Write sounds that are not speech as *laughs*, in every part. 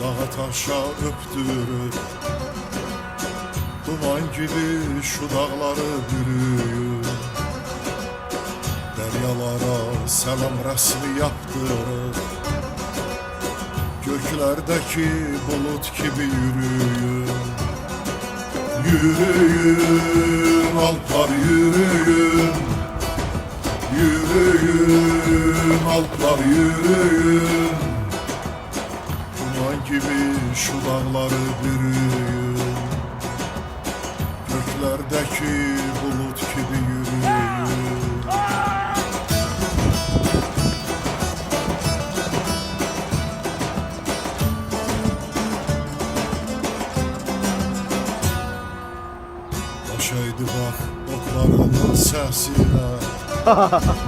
dağa taşa öptürür. Duman gibi şu dağları bürüyür. Deryalara selam resmi yaptırır. Göklerdeki bulut gibi yürüyün. Yürüyün alplar yürüyün. Yürüyün alplar yürüyün gibi şu dağları bürüyün. Göklerdeki bulut gibi yürüyün. Başaydı bak oklarının sesine. *laughs*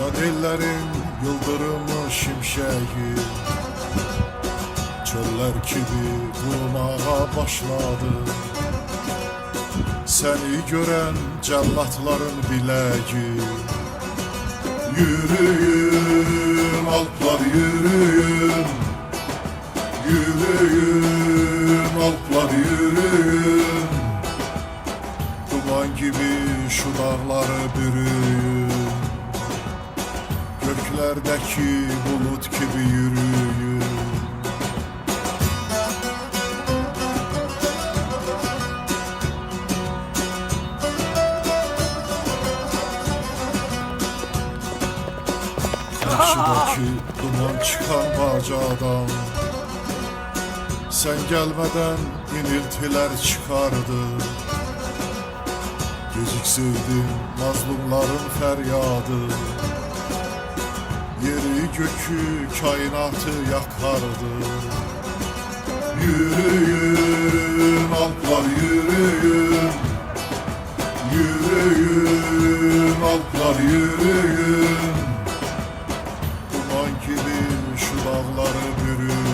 Ya dillerin yıldırımı şimşeği Çöller gibi vurmağa başladı. Seni gören cellatların bileği. Yürüyün alplar yürüyün Yürüyün alplar yürüyün Duman gibi şu dağları bürüyün Göklerdeki bulut gibi yürüyün Karşıdaki duman çıkan bacadan Sen gelmeden iniltiler çıkardı. Gecik sevdim mazlumların feryadı. Yeri gökü kainatı yakardı. Yürüyün alplar yürüyün. Yürüyün alplar yürüyün gibi şu dağları bürür